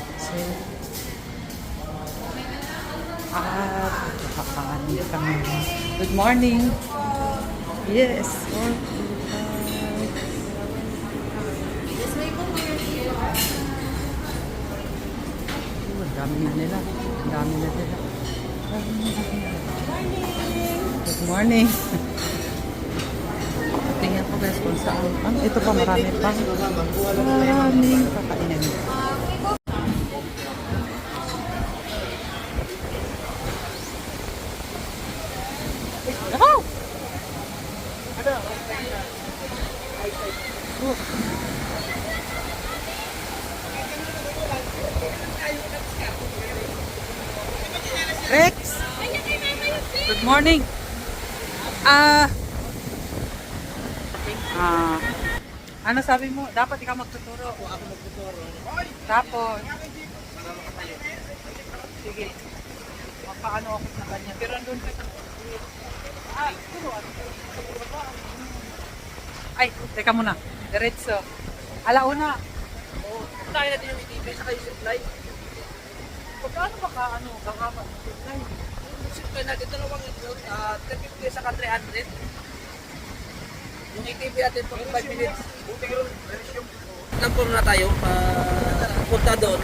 Mag-check. At nakakanin kami. Good morning. Yes. Five. Oh, ang dami na nila. Ang dami na nila. Good morning. Tingnan ko guys kung saan. Ah, ito pa marami pa. Maraming kakainin. Rex! Good morning! Ah... Ah... ano sabi mo? Dapat ikaw magtuturo. Ako magtuturo. Tapos... Sige. Magpaano ako sa kanya. Pero andun ka. Ay, teka muna. Diretso. Alauna. Oo. Tayo natin yung TV sa kayo supply. Pagkano ba ka, ano, kahaba? Ay, Supply natin dalawang uh, 350 sa 300. Yung ATV natin pag 5 minutes. Lampor na tayo. Uh, punta doon.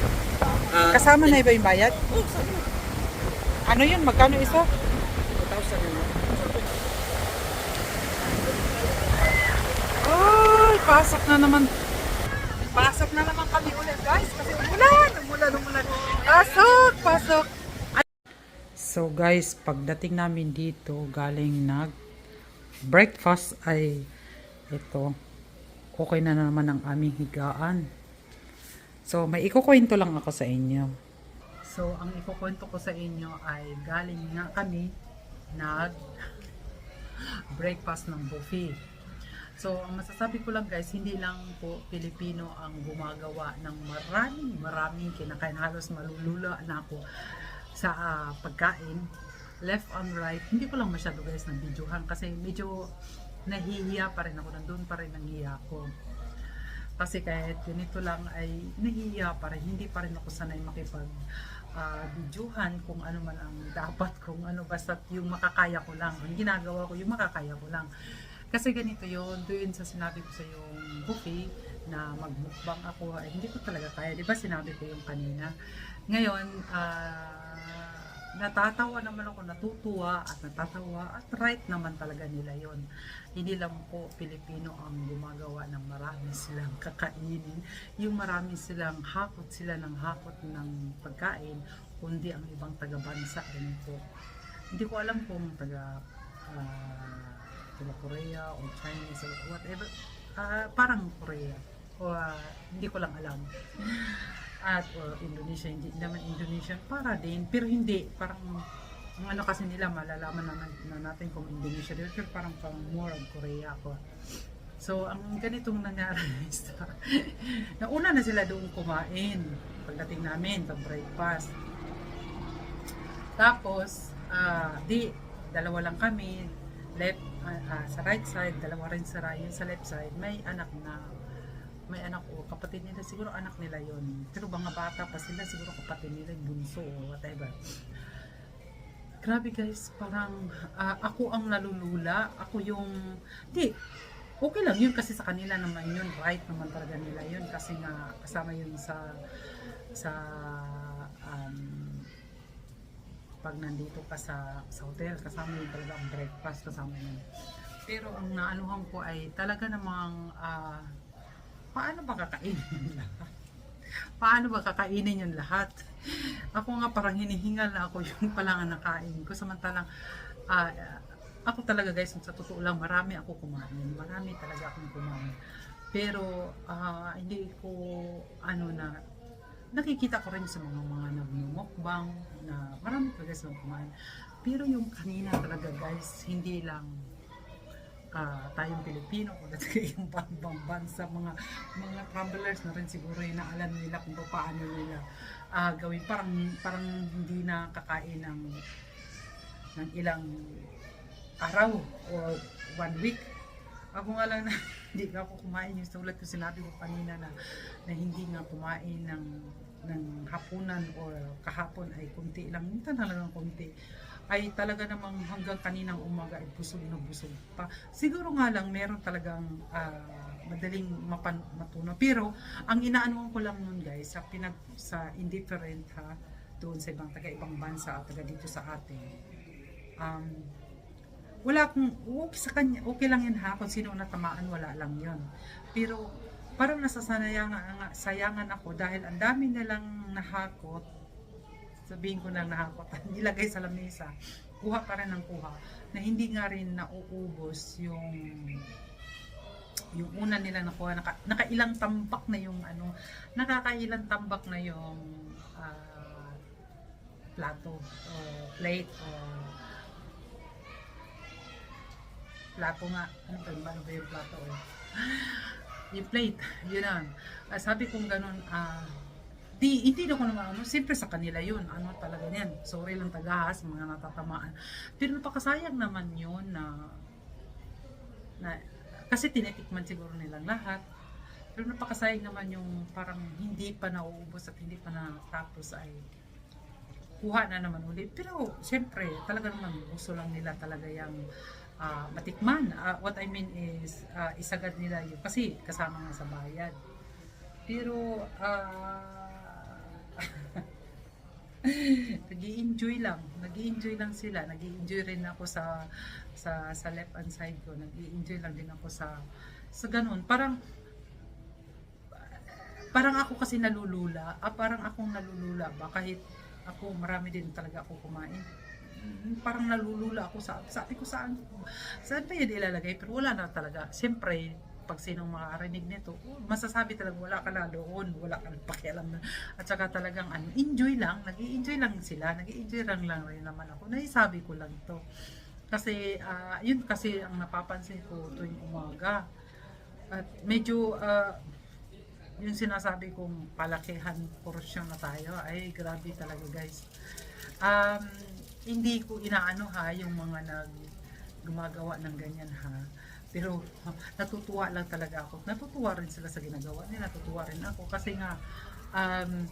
Uh, Kasama na iba yung bayad? Oh, sabi mo. Ano yun? Magkano isa? 2,000 yun. Pasok na naman. Pasok na naman kami ulit, guys. Kasi umulan, umulan, umulan. Pasok, pasok. So guys, pagdating namin dito, galing nag breakfast ay ito. Okay na naman ang aming higaan. So, may ikukwento lang ako sa inyo. So, ang ikukwento ko sa inyo ay galing nga kami nag breakfast ng buffet. So, ang masasabi ko lang guys, hindi lang po Pilipino ang gumagawa ng maraming maraming kinakain. Halos malulula na ako sa ah, pagkain. Left and right. Hindi ko lang masyado guys ng videohan kasi medyo nahihiya pa rin ako. Nandun pa rin ang hiya ko. Kasi kahit ganito lang ay nahihiya pa rin. Hindi pa rin ako sanay makipag ah, videohan kung ano man ang dapat kung ano basta yung makakaya ko lang. Ang ginagawa ko yung makakaya ko lang. Kasi ganito yon doon sa sinabi ko sa yung buffet na magmukbang ako ay hindi ko talaga kaya. Di ba sinabi ko yung kanina? Ngayon, ah, natatawa naman ako, natutuwa at natatawa at right naman talaga nila yon Hindi lang po Pilipino ang gumagawa ng marami silang kakainin. Yung marami silang hakot sila ng hakot ng pagkain, kundi ang ibang taga-bansa rin po. Hindi ko alam kung taga ah, taga Korea o Chinese or whatever. Ah, parang Korea. O ah, hindi ko lang alam. At or Indonesia, hindi naman Indonesian para din, pero hindi, parang ang ano kasi nila malalaman na, na natin kung Indonesia din, pero parang parang more of Korea ako. So, ang ganitong nangyari is nauna na sila doon kumain pagdating namin sa breakfast. Tapos, ah, di, dalawa lang kami, left, ah, sa right side, dalawa rin sa right, sa left side, may anak na, may anak o kapatid nila, siguro anak nila yon Pero mga bata pa sila, siguro kapatid nila, bunso o whatever. Grabe guys, parang ah, ako ang nalulula, ako yung, di, okay lang yun kasi sa kanila naman yun, right naman talaga nila yun. Kasi nga kasama yun sa, sa, um, pag nandito ka sa, sa hotel, kasama yun talaga ang breakfast, kasama yun. Pero ang naanuhan ko ay talaga namang, ah, paano ba kakainin yung lahat? Paano ba kakainin yung lahat? Ako nga parang hinihingal na ako yung pala nga nakain ko. Samantalang, ah, ako talaga guys, sa totoo lang, marami ako kumain. Marami talaga akong kumain. Pero, ah, hindi ko, ano na, nakikita ko rin sa mga mga nagmumukbang na marami talaga silang kumain. Pero yung kanina talaga guys, hindi lang ah, tayong Pilipino kung yung ibang bansa, mga mga travelers na rin siguro yung naalam nila kung paano nila ah, gawin. Parang, parang hindi na kakain ng, ng ilang araw o one week. ako nga lang na hindi nga ako kumain yung tulad ko sinabi ko kanina na, na hindi nga kumain ng ng hapunan o kahapon ay kunti lang, minsan talagang kunti ay talaga namang hanggang kaninang umaga ay busog na busog pa. Siguro nga lang meron talagang ah, madaling mapan, matunaw. Pero ang inaano ko lang nun guys sa pinag sa indifferent ha doon sa ibang taga ibang bansa at taga dito sa atin. Um, wala akong okay sa kanya okay lang yun ha kung sino natamaan wala lang yun. Pero parang nasasanayangan sayangan ako dahil ang dami nilang nahakot. Sabihin ko na nahakot nilagay sa lamesa. Kuha pa rin ng kuha na hindi nga rin nauubos yung yung una nila nakuha. Naka, nakailang tambak na yung ano nakakailang tambak na yung ah, plato o plate o plato nga. Ano ba, ano ba yung plato? Eh? yung plate, yun lang. Ah, sabi kong ganun, ah, di, hindi ko naman, ano, siyempre sa kanila yun, ano talaga yan, sorry lang taga ha, sa mga natatamaan. Pero napakasayang naman yun na, na kasi tinitikman siguro nilang lahat. Pero napakasayang naman yung parang hindi pa nauubos at hindi pa natapos ay kuha na naman ulit. Pero siyempre, talaga naman gusto lang nila talaga yung ah, matikman. Ah, what I mean is, ah, isagad nila yun. Kasi kasama nga sa bayad. Pero, ah, nag enjoy lang. nag enjoy lang sila. nag enjoy rin ako sa sa sa left hand side ko. nag enjoy lang din ako sa sa ganun. Parang parang ako kasi nalulula. Ah, parang akong nalulula ba kahit ako marami din talaga ako kumain. Parang nalulula ako sa sabi ko saan saan pa yan ilalagay pero wala na talaga. Siyempre pag sinong makarinig nito, masasabi talaga wala ka na doon, wala ka ng pakialam na. At saka talagang ano, enjoy lang, nag enjoy lang sila, nag enjoy lang lang rin naman ako. Naisabi ko lang to. Kasi, ah, yun kasi ang napapansin ko tuwing umaga. At medyo, ah, yung sinasabi kong palakihan porsyon na tayo, ay grabe talaga guys. Um, hindi ko inaano ha, yung mga nag gumagawa ng ganyan ha. Pero natutuwa lang talaga ako. Natutuwa rin sila sa ginagawa nila. Natutuwa rin ako kasi nga um,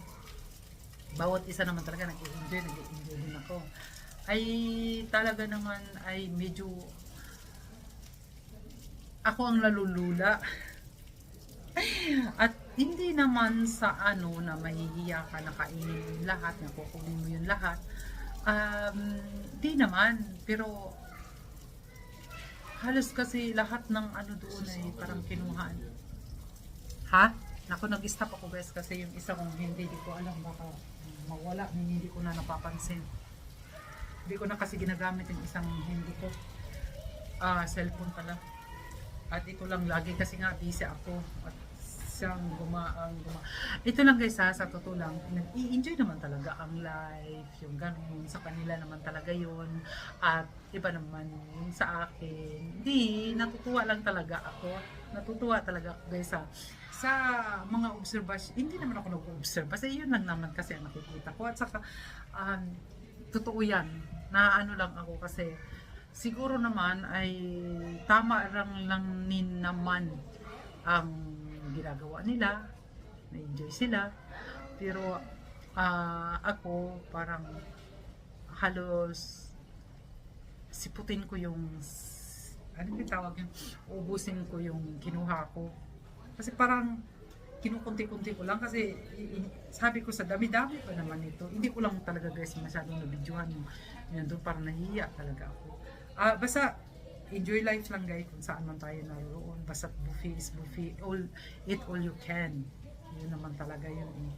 bawat isa naman talaga nag-enjoy, nag-enjoy din ako. Ay talaga naman ay medyo ako ang nalulula. At hindi naman sa ano na mahihiya ka na kainin lahat, na kukunin mo yung lahat. Um, di naman. Pero halos kasi lahat ng ano doon ay parang kinuhaan. Ha? Naku, nag-stop ako guys kasi yung isa kong hindi, di ko alam baka mawala, hindi ko na napapansin. Hindi ko na kasi ginagamit yung isang hindi ko. Ah, cellphone pala. At ito lang lagi kasi nga busy ako. At siyang gumaang guma. Ito lang guys ha, sa totoo lang, nag-i-enjoy naman talaga ang life, yung ganun, sa kanila naman talaga yun. At iba naman yung sa akin. Di, natutuwa lang talaga ako. Natutuwa talaga ako guys ha. Sa mga observation, hindi naman ako nag-observe. Kasi yun lang naman kasi ang nakikita ko. At saka, um, totoo yan. Na ano lang ako kasi, siguro naman ay tama lang lang nin naman ang ginagawa nila na-enjoy sila. Pero ah, ako parang halos siputin ko yung ano yung tawag yun? Ubusin ko yung kinuha ko. Kasi parang kinukunti-kunti ko lang kasi sabi ko sa dami-dami pa naman ito. Hindi ko lang talaga guys masyadong nabidyohan yung yun doon parang nahiya talaga ako. Ah basta enjoy life lang guys kung saan man tayo naroon. Basta buffet is buffet. All eat all you can. Yun naman talaga yun eh.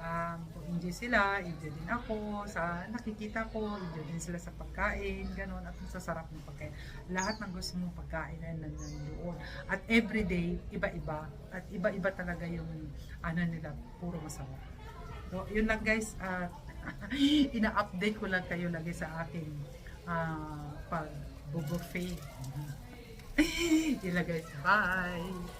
um, kung enjoy sila enjoy din ako sa nakikita ko enjoy din sila sa pagkain ganon at sa sarap ng pagkain. Lahat ng gusto mong pagkain ay nandoon at everyday iba-iba. At iba-iba talaga yung ano nila puro masarap. So yun lang guys. At ina-update ko lang kayo lagi sa aking ah pag buffet. Yun lang guys. Bye!